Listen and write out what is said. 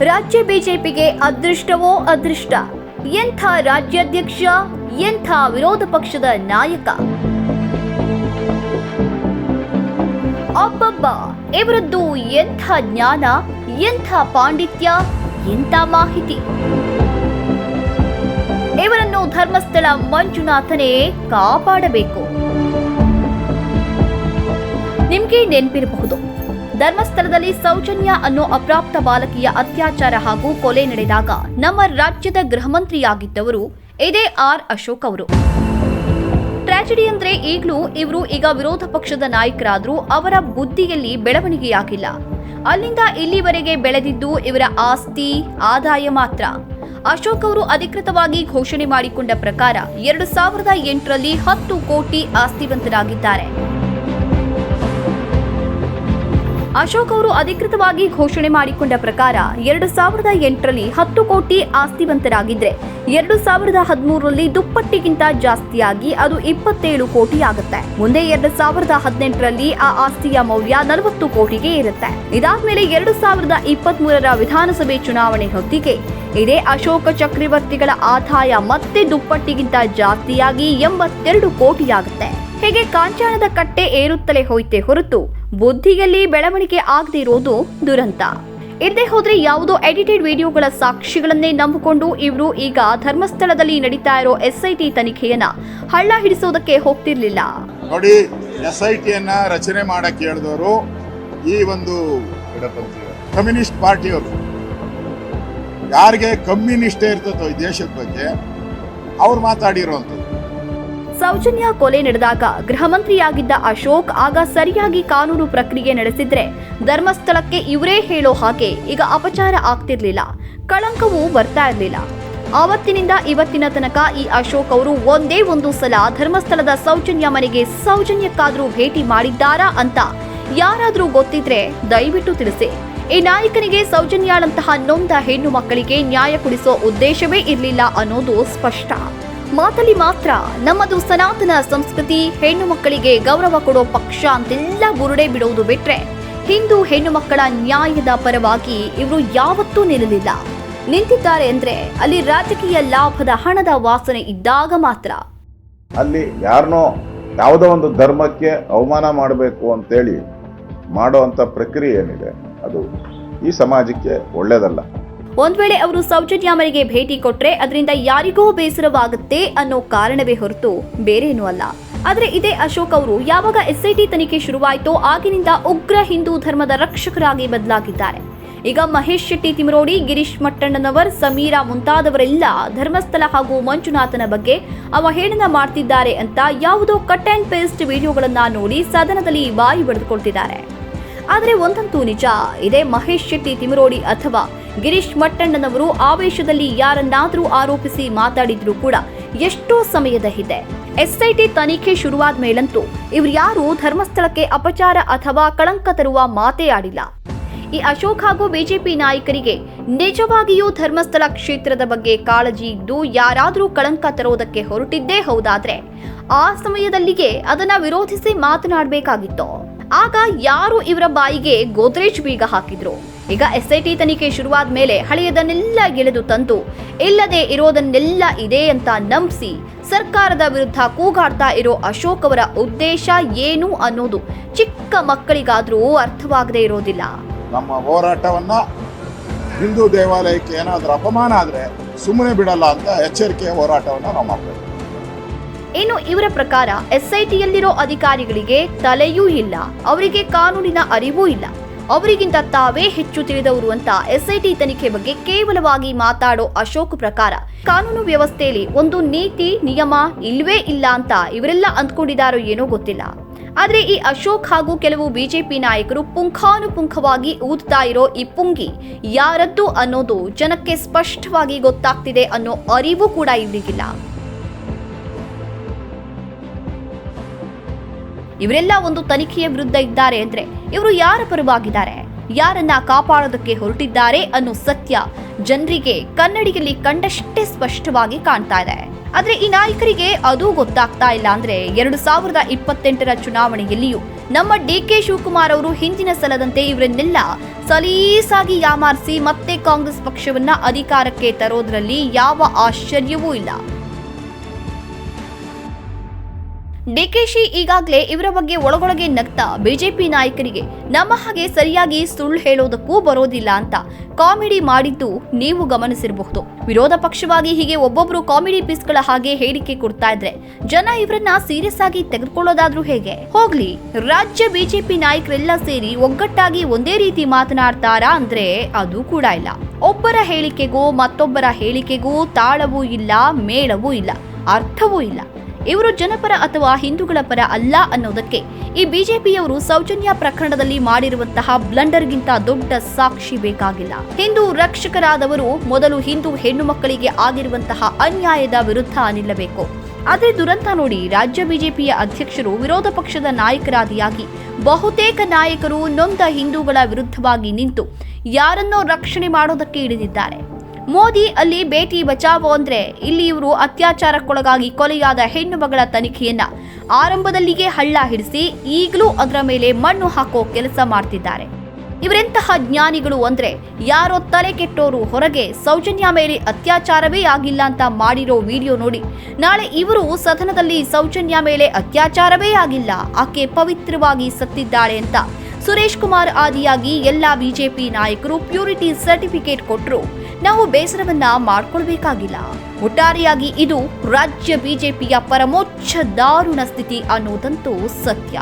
ರಾಜ್ಯ ಬಿಜೆಪಿಗೆ ಅದೃಷ್ಟವೋ ಅದೃಷ್ಟ? ಎಂಥ ರಾಜ್ಯಾಧ್ಯಕ್ಷ, ಎಂಥ ವಿರೋಧ ಪಕ್ಷದ ನಾಯಕ? ಅಬ್ಬಬ್ಬ, ಇವರದ್ದು ಎಂಥ ಜ್ಞಾನ, ಎಂಥ ಪಾಂಡಿತ್ಯ, ಎಂಥ ಮಾಹಿತಿ? ಇವರನ್ನು ಧರ್ಮಸ್ಥಳ ಮಂಜುನಾಥನೇ ಕಾಪಾಡಬೇಕು. ನಿಮಗೆ ನೆನಪಿರಬಹುದು. ಧರ್ಮಸ್ಥಳದಲ್ಲಿ ಸೌಜನ್ಯ ಅನ್ನೋ ಅಪ್ರಾಪ್ತ ಬಾಲಕಿಯ ಅತ್ಯಾಚಾರ ಹಾಗೂ ಕೊಲೆ ನಡೆದಾಗ ನಮ್ಮ ರಾಜ್ಯದ ಗೃಹಮಂತ್ರಿಯಾಗಿದ್ದವರು ಇದೇ ಆರ್ ಅಶೋಕ್ ಅವರು. ಟ್ರಾಜಿಡಿ ಅಂದ್ರೆ ಈಗಲೂ ಇವರು ಈಗ ವಿರೋಧ ಪಕ್ಷದ ನಾಯಕರಾದರೂ ಅವರ ಬುದ್ಧಿಯಲ್ಲಿ ಬೆಳವಣಿಗೆಯಾಗಿಲ್ಲ. ಅಲ್ಲಿಂದ ಇಲ್ಲಿವರೆಗೆ ಬೆಳೆದಿದ್ದು ಇವರ ಆಸ್ತಿ, ಆದಾಯ ಮಾತ್ರ. ಅಶೋಕ್ ಅವರು ಅಧಿಕೃತವಾಗಿ ಘೋಷಣೆ ಮಾಡಿಕೊಂಡ ಪ್ರಕಾರ ಎರಡು ಸಾವಿರದ ಎಂಟರಲ್ಲಿ ಹತ್ತು ಕೋಟಿ ಆಸ್ತಿವಂತರಾಗಿದ್ದಾರೆ. ಅಶೋಕ್ ಅವರು ಅಧಿಕೃತವಾಗಿ ಘೋಷಣೆ ಮಾಡಿಕೊಂಡ ಪ್ರಕಾರ ಎರಡು ಸಾವಿರದ ಎಂಟರಲ್ಲಿ ಹತ್ತು ಕೋಟಿ ಆಸ್ತಿವಂತರಾಗಿದ್ದರೆ ಎರಡು ಸಾವಿರದ ಹದಿಮೂರರಲ್ಲಿ ದುಪ್ಪಟ್ಟಿಗಿಂತ ಜಾಸ್ತಿಯಾಗಿ ಅದು ಇಪ್ಪತ್ತೇಳು ಕೋಟಿ ಆಗುತ್ತೆ. ಮುಂದೆ ಎರಡು ಸಾವಿರದ ಹದಿನೆಂಟರಲ್ಲಿ ಆ ಆಸ್ತಿಯ ಮೌಲ್ಯ ನಲವತ್ತು ಕೋಟಿಗೆ ಇರುತ್ತೆ. ಇದಾದ್ಮೇಲೆ ಎರಡು ಸಾವಿರದ ಇಪ್ಪತ್ತ್ ಮೂರರ ವಿಧಾನಸಭೆ ಚುನಾವಣೆ ಹೊತ್ತಿಗೆ ಇದೇ ಅಶೋಕ ಚಕ್ರವರ್ತಿಗಳ ಆದಾಯ ಮತ್ತೆ ದುಪ್ಪಟ್ಟಿಗಿಂತ ಜಾಸ್ತಿಯಾಗಿ ಎಂಬತ್ತೆರಡು ಕೋಟಿಯಾಗುತ್ತೆ. ಹೇಗೆ ಕಾಂಚಾಣದ ಕಟ್ಟೆ ಏರುತ್ತಲೇ ಹೋಯ್ತೆ ಹೊರತು ಬುದ್ಧಿಯಲ್ಲಿ ಬೆಳವಣಿಗೆ ಆಗದೆ ಇರೋದು ದುರಂತ. ಇರದೆ ಹೋದ್ರೆ ಯಾವುದೋ ಎಡಿಟೆಡ್ ವಿಡಿಯೋಗಳ ಸಾಕ್ಷಿಗಳನ್ನೇ ನಂಬಿಕೊಂಡು ಇವರು ಈಗ ಧರ್ಮಸ್ಥಳದಲ್ಲಿ ನಡೀತಾ ಇರೋ ಎಸ್ಐಟಿ ತನಿಖೆಯನ್ನ ಹಳ್ಳ ಹಿಡಿಸೋದಕ್ಕೆ ಹೋಗ್ತಿರ್ಲಿಲ್ಲ. ನೋಡಿ ಎಸ್ ಐ ರಚನೆ ಮಾಡಕ್ಕೆ ಹೇಳಿದವರು ಈ ಒಂದು ಕಮ್ಯುನಿಸ್ಟ್ ಪಾರ್ಟಿಯವರು. ಯಾರಿಗೆ ಕಮ್ಯುನಿಸ್ಟೇ ಇರ್ತದೋ ಈ ದೇಶದ ಬಗ್ಗೆ ಅವ್ರು ಮಾತಾಡಿರೋಂಥದ್ದು. ಸೌಜನ್ಯ ಕೊಲೆ ನಡೆದಾಗ ಗೃಹ ಮಂತ್ರಿಯಾಗಿದ್ದ ಅಶೋಕ್ ಆಗ ಸರಿಯಾಗಿ ಕಾನೂನು ಪ್ರಕ್ರಿಯೆ ನಡೆಸಿದ್ರೆ ಧರ್ಮಸ್ಥಳಕ್ಕೆ ಇವರೇ ಹೇಳೋ ಹಾಗೆ ಈಗ ಅಪಚಾರ ಆಗ್ತಿರ್ಲಿಲ್ಲ. ಕಳಂಕವೂ ಬರ್ತಾ ಇರಲಿಲ್ಲ. ಆವತ್ತಿನಿಂದ ಇವತ್ತಿನ ತನಕ ಈ ಅಶೋಕ್ ಅವರು ಒಂದೇ ಒಂದು ಸಲ ಧರ್ಮಸ್ಥಳದ ಸೌಜನ್ಯ ಮನೆಗೆ ಸೌಜನ್ಯಕ್ಕಾದರೂ ಭೇಟಿ ಮಾಡಿದ್ದಾರಾ ಅಂತ ಯಾರಾದರೂ ಗೊತ್ತಿದ್ರೆ ದಯವಿಟ್ಟು ತಿಳಿಸಿ. ಈ ನಾಯಕನಿಗೆ ಸೌಜನ್ಯಾಳಂತಹ ನೊಂದ ಹೆಣ್ಣು ಮಕ್ಕಳಿಗೆ ನ್ಯಾಯ ಕೊಡಿಸೋ ಉದ್ದೇಶವೇ ಇರಲಿಲ್ಲ ಅನ್ನೋದು ಸ್ಪಷ್ಟ. ಮಾತಲ್ಲಿ ಮಾತ್ರ ನಮ್ಮದು ಸನಾತನ ಸಂಸ್ಕೃತಿ, ಹೆಣ್ಣು ಮಕ್ಕಳಿಗೆ ಗೌರವ ಕೊಡೋ ಪಕ್ಷ ಅಂತೆಲ್ಲ ಬುರುಡೆ ಬಿಡುವುದು ಬಿಟ್ರೆ ಹಿಂದೂ ಹೆಣ್ಣು ಮಕ್ಕಳ ನ್ಯಾಯದ ಪರವಾಗಿ ಇವರು ಯಾವತ್ತೂ ನಿಲ್ಲಲಿಲ್ಲ. ನಿಂತಿದ್ದಾರೆ ಅಂದ್ರೆ ಅಲ್ಲಿ ರಾಜಕೀಯ ಲಾಭದ ಹಣದ ವಾಸನೆ ಇದ್ದಾಗ ಮಾತ್ರ. ಅಲ್ಲಿ ಯಾರನ್ನೋ ಯಾವುದೋ ಒಂದು ಧರ್ಮಕ್ಕೆ ಅವಮಾನ ಮಾಡಬೇಕು ಅಂತೇಳಿ ಮಾಡುವಂಥ ಪ್ರಕ್ರಿಯೆ ಏನಿದೆ, ಅದು ಈ ಸಮಾಜಕ್ಕೆ ಒಳ್ಳೆಯದಲ್ಲ. ಒಂದ್ ವೇಳೆ ಅವರು ಸೌಜನ್ಯ ಮನೆಗೆ ಭೇಟಿ ಕೊಟ್ರೆ ಅದರಿಂದ ಯಾರಿಗೋ ಬೇಸರವಾಗುತ್ತೆ ಅನ್ನೋ ಕಾರಣವೇ ಹೊರತು ಬೇರೇನೂ ಅಲ್ಲ. ಆದರೆ ಇದೇ ಅಶೋಕ್ ಅವರು ಯಾವಾಗ ಎಸ್ಐಟಿ ತನಿಖೆ ಶುರುವಾಯಿತೋ ಆಗಿನಿಂದ ಉಗ್ರ ಹಿಂದೂ ಧರ್ಮದ ರಕ್ಷಕರಾಗಿ ಬದಲಾಗಿದ್ದಾರೆ. ಈಗ ಮಹೇಶ್ ಶೆಟ್ಟಿ ತಿಮರೋಡಿ, ಗಿರೀಶ್ ಮಟ್ಟಣ್ಣನವರ್, ಸಮೀರಾ ಮುಂತಾದವರೆಲ್ಲ ಧರ್ಮಸ್ಥಳ ಹಾಗೂ ಮಂಜುನಾಥನ ಬಗ್ಗೆ ಅವಹೇಳನ ಮಾಡ್ತಿದ್ದಾರೆ ಅಂತ ಯಾವುದೋ ಕಟ್ ಅಂಡ್ ಪೇಸ್ಟ್ ವಿಡಿಯೋಗಳನ್ನ ನೋಡಿ ಸದನದಲ್ಲಿ ಬಾಯಿ ಬಡಿದುಕೊಳ್ತಿದ್ದಾರೆ. ಆದರೆ ಒಂದಂತೂ ನಿಜ, ಇದೇ ಮಹೇಶ್ ಶೆಟ್ಟಿ ತಿಮರೋಡಿ ಅಥವಾ ಗಿರೀಶ್ ಮಟ್ಟಣ್ಣನವರು ಆವೇಶದಲ್ಲಿ ಯಾರನ್ನಾದರೂ ಆರೋಪಿಸಿ ಮಾತಾಡಿದ್ರು ಕೂಡ ಎಷ್ಟೋ ಸಮಯದ ಹಿಂದೆ ಎಸ್ಐಟಿ ತನಿಖೆ ಶುರುವಾದ ಮೇಲಂತೂ ಇವ್ರು ಯಾರು ಧರ್ಮಸ್ಥಳಕ್ಕೆ ಅಪಚಾರ ಅಥವಾ ಕಳಂಕ ತರುವ ಮಾತೇ ಆಡಿಲ್ಲ. ಈ ಅಶೋಕ್ ಹಾಗೂ ಬಿಜೆಪಿ ನಾಯಕರಿಗೆ ನಿಜವಾಗಿಯೂ ಧರ್ಮಸ್ಥಳ ಕ್ಷೇತ್ರದ ಬಗ್ಗೆ ಕಾಳಜಿ ಇದ್ದು ಯಾರಾದರೂ ಕಳಂಕ ತರೋದಕ್ಕೆ ಹೊರಟಿದ್ದೇ ಹೌದಾದ್ರೆ ಆ ಸಮಯದಲ್ಲಿಗೆ ಅದನ್ನ ವಿರೋಧಿಸಿ ಮಾತನಾಡಬೇಕಾಗಿತ್ತು. ಆಗ ಯಾರು ಇವರ ಬಾಯಿಗೆ ಗೋದ್ರೇಜ್ ಬೀಗ ಹಾಕಿದ್ರು? ಈಗ ಎಸ್ಐಟಿ ತನಿಖೆ ಶುರುವಾದ ಮೇಲೆ ಹಳೆಯದನ್ನೆಲ್ಲ ಗೆಳೆದು ತಂದು ಇಲ್ಲದೆ ಇರೋದನ್ನೆಲ್ಲ ಇದೆ ಅಂತ ನಂಬಿಸಿ ಸರ್ಕಾರದ ವಿರುದ್ಧ ಕೂಗಾಡ್ತಾ ಇರೋ ಅಶೋಕ್ ಅವರ ಉದ್ದೇಶ ಏನು ಅನ್ನೋದು ಚಿಕ್ಕ ಮಕ್ಕಳಿಗಾದ್ರೂ ಅರ್ಥವಾಗದೇ ಇರೋದಿಲ್ಲ. ನಮ್ಮ ಹೋರಾಟವನ್ನ ಹಿಂದೂ ದೇವಾಲಯಕ್ಕೆ ಏನಾದರೂ ಅಪಮಾನ ಆದ್ರೆ ಸುಮ್ಮನೆ ಬಿಡಲ್ಲ ಅಂತ ಎಚ್ಚರಿಕೆ ಹೋರಾಟವನ್ನ ನಾವು ಮಾಡಬೇಕು. ಇನ್ನು ಇವರ ಪ್ರಕಾರ ಎಸ್ಐಟಿಯಲ್ಲಿರೋ ಅಧಿಕಾರಿಗಳಿಗೆ ತಲೆಯೂ ಇಲ್ಲ ಅವರಿಗೆ ಕಾನೂನಿನ ಅರಿವೂ ಇಲ್ಲ. ಅವರಿಗಿಂತ ತಾವೇ ಹೆಚ್ಚು ತಿಳಿದವರು ಅಂತ ಎಸ್ಐಟಿ ತನಿಖೆ ಬಗ್ಗೆ ಕೇವಲವಾಗಿ ಮಾತಾಡೋ ಅಶೋಕ್ ಪ್ರಕಾರ ಕಾನೂನು ವ್ಯವಸ್ಥೆಯಲ್ಲಿ ಒಂದು ನೀತಿ, ನಿಯಮ ಇಲ್ವೇ ಇಲ್ಲ ಅಂತ ಇವರೆಲ್ಲ ಅಂದ್ಕೊಂಡಿದ್ದಾರೋ ಏನೋ ಗೊತ್ತಿಲ್ಲ. ಆದರೆ ಈ ಅಶೋಕ್ ಹಾಗೂ ಕೆಲವು ಬಿಜೆಪಿ ನಾಯಕರು ಪುಂಖಾನುಪುಂಖವಾಗಿ ಊದ್ತಾ ಇರೋ ಈ ಪುಂಗಿ ಯಾರದ್ದು ಅನ್ನೋದು ಜನಕ್ಕೆ ಸ್ಪಷ್ಟವಾಗಿ ಗೊತ್ತಾಗ್ತಿದೆ ಅನ್ನೋ ಅರಿವು ಕೂಡ ಇವರಿಗಿಲ್ಲ. ಇವರೆಲ್ಲ ಒಂದು ತನಿಖೆಯ ವಿರುದ್ಧ ಇದ್ದಾರೆ ಅಂದ್ರೆ ಇವರು ಯಾರ ಪರವಾಗಿದ್ದಾರೆ? ಯಾರನ್ನ ಕಾಪಾಡೋದಕ್ಕೆ ಹೊರಟಿದ್ದಾರೆ ಅನ್ನೋ ಸತ್ಯ ಜನರಿಗೆ ಕನ್ನಡಿಯಲ್ಲಿ ಕಂಡಷ್ಟೇ ಸ್ಪಷ್ಟವಾಗಿ ಕಾಣ್ತಾ ಇದೆ. ಆದ್ರೆ ಈ ನಾಯಕರಿಗೆ ಅದು ಗೊತ್ತಾಗ್ತಾ ಇಲ್ಲ ಅಂದ್ರೆ ಎರಡು ಸಾವಿರದ ಇಪ್ಪತ್ತೆಂಟರ ಚುನಾವಣೆಯಲ್ಲಿಯೂ ನಮ್ಮ ಡಿ ಕೆ ಶಿವಕುಮಾರ್ ಅವರು ಹಿಂದಿನ ಸಲದಂತೆ ಇವರನ್ನೆಲ್ಲ ಸಲೀಸಾಗಿ ಯಾಮಾರಿಸಿ ಮತ್ತೆ ಕಾಂಗ್ರೆಸ್ ಪಕ್ಷವನ್ನ ಅಧಿಕಾರಕ್ಕೆ ತರೋದ್ರಲ್ಲಿ ಯಾವ ಆಶ್ಚರ್ಯವೂ ಇಲ್ಲ. ಡಿಕೆಶಿ ಈಗಾಗಲೇ ಇವರ ಬಗ್ಗೆ ಒಳಗೊಳಗೆ ನಗ್ತಾ ಬಿಜೆಪಿ ನಾಯಕರಿಗೆ ನಮ್ಮ ಹಾಗೆ ಸರಿಯಾಗಿ ಸುಳ್ಳು ಹೇಳೋದಕ್ಕೂ ಬರೋದಿಲ್ಲ ಅಂತ ಕಾಮಿಡಿ ಮಾಡಿದ್ದು ನೀವು ಗಮನಿಸಿರಬಹುದು. ವಿರೋಧ ಪಕ್ಷವಾಗಿ ಹೀಗೆ ಒಬ್ಬೊಬ್ರು ಕಾಮಿಡಿ ಪೀಸ್ಗಳ ಹಾಗೆ ಹೇಳಿಕೆ ಕೊಡ್ತಾ ಇದ್ರೆ ಜನ ಇವರನ್ನ ಸೀರಿಯಸ್ ಆಗಿ ತೆಗೆದುಕೊಳ್ಳೋದಾದ್ರೂ ಹೇಗೆ? ಹೋಗ್ಲಿ, ರಾಜ್ಯ ಬಿಜೆಪಿ ನಾಯಕರೆಲ್ಲ ಸೇರಿ ಒಗ್ಗಟ್ಟಾಗಿ ಒಂದೇ ರೀತಿ ಮಾತನಾಡ್ತಾರಾ ಅಂದ್ರೆ ಅದು ಕೂಡ ಇಲ್ಲ. ಒಬ್ಬರ ಹೇಳಿಕೆಗೂ ಮತ್ತೊಬ್ಬರ ಹೇಳಿಕೆಗೂ ತಾಳವೂ ಇಲ್ಲ, ಮೇಳವೂ ಇಲ್ಲ, ಅರ್ಥವೂ ಇಲ್ಲ. ಇವರು ಜನಪರ ಅಥವಾ ಹಿಂದೂಗಳ ಪರ ಅಲ್ಲ ಅನ್ನೋದಕ್ಕೆ. ಈ ಬಿಜೆಪಿಯವರು ಸೌಜನ್ಯ ಪ್ರಕರಣದಲ್ಲಿ ಮಾಡಿರುವಂತಹ ಬ್ಲಂಡರ್ಗಿಂತ ದೊಡ್ಡ ಸಾಕ್ಷಿ ಬೇಕಾಗಿಲ್ಲ. ಹಿಂದೂ ರಕ್ಷಕರಾದವರು ಮೊದಲು ಹಿಂದೂ ಹೆಣ್ಣು ಮಕ್ಕಳಿಗೆ ಆಗಿರುವಂತಹ ಅನ್ಯಾಯದ ವಿರುದ್ಧ ನಿಲ್ಲಬೇಕು. ಆದರೆ ದುರಂತ ನೋಡಿ ರಾಜ್ಯ ಬಿಜೆಪಿಯ ಅಧ್ಯಕ್ಷರು ವಿರೋಧ ಪಕ್ಷದ ನಾಯಕರಾದಿಯಾಗಿ ಬಹುತೇಕ ನಾಯಕರು ನೊಂದ ಹಿಂದೂಗಳ ವಿರುದ್ಧವಾಗಿ ನಿಂತು ಯಾರನ್ನೋ ರಕ್ಷಣೆ ಮಾಡೋದಕ್ಕೆ ಇಳಿದಿದ್ದಾರೆ. ಮೋದಿ ಅಲ್ಲಿ ಬೇಟಿ ಬಚಾವೋ ಅಂದ್ರೆ ಇಲ್ಲಿ ಇವರು ಅತ್ಯಾಚಾರಕ್ಕೊಳಗಾಗಿ ಕೊಲೆಯಾದ ಹೆಣ್ಣು ಮಗಳ ತನಿಖೆಯನ್ನ ಆರಂಭದಲ್ಲಿಯೇ ಹಳ್ಳ ಹಿಡಿಸಿ ಈಗಲೂ ಅದರ ಮೇಲೆ ಮಣ್ಣು ಹಾಕೋ ಕೆಲಸ ಮಾಡ್ತಿದ್ದಾರೆ. ಇವರೆಂತಹ ಜ್ಞಾನಿಗಳು ಅಂದ್ರೆ ಯಾರೋ ತಲೆ ಕೆಟ್ಟೋರು ಹೊರಗೆ ಸೌಜನ್ಯ ಮೇಲೆ ಅತ್ಯಾಚಾರವೇ ಆಗಿಲ್ಲ ಅಂತ ಮಾಡಿರೋ ವಿಡಿಯೋ ನೋಡಿ. ನಾಳೆ ಇವರು ಸದನದಲ್ಲಿ ಸೌಜನ್ಯ ಮೇಲೆ ಅತ್ಯಾಚಾರವೇ ಆಗಿಲ್ಲ, ಆಕೆ ಪವಿತ್ರವಾಗಿ ಸತ್ತಿದ್ದಾಳೆ ಅಂತ. ಸುರೇಶ್ ಕುಮಾರ್ ಆದಿಯಾಗಿ ಎಲ್ಲಾ ಬಿಜೆಪಿ ನಾಯಕರು ಪ್ಯೂರಿಟಿ ಸರ್ಟಿಫಿಕೇಟ್ ಕೊಟ್ಟರು ನಾವು ಬೇಸರವನ್ನ ಮಾಡ್ಕೊಳ್ಬೇಕಾಗಿಲ್ಲ. ಒಟ್ಟಾರೆಯಾಗಿ ಇದು ರಾಜ್ಯ ಬಿಜೆಪಿಯ ಪರಮೋಚ್ಚ ದಾರುಣ ಸ್ಥಿತಿ ಅನ್ನೋದಂತೂ ಸತ್ಯ.